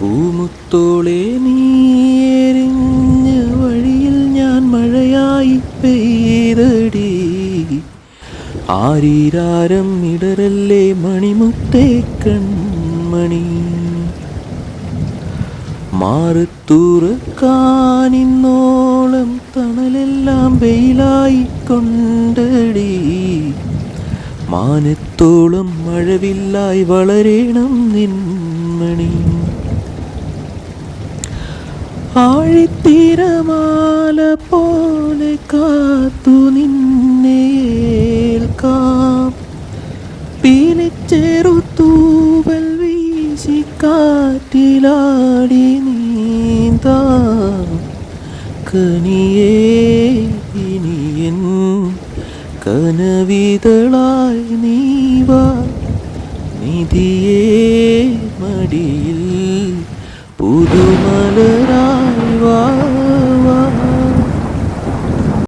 പൂമുത്തോളെ നീ വഴിയിൽ ഞാൻ മഴയായി പെയ്തടി. ആരീരാരം ഇടരല്ലേ മണിമുത്തേ കൺമണി. മാറത്തൂറക്കാനിന്നോളം തണലെല്ലാം വെയിലായി കൊണ്ടടി. മാനത്തോളം മഴവില്ലായി വളരേണം നിന്മണി ആഴിത്തിരമാല പോലെ കാത്തു നിന്നെ പീലിച്ചെറുത്തൂവൽ പീലിച്ചെറു തൂവൽ വീശി കാറ്റിലാടി നീന്താം. കനിയേ ഇനിയൻ കനവിതളായി നീവ. നിധിയേ മടിയിൽ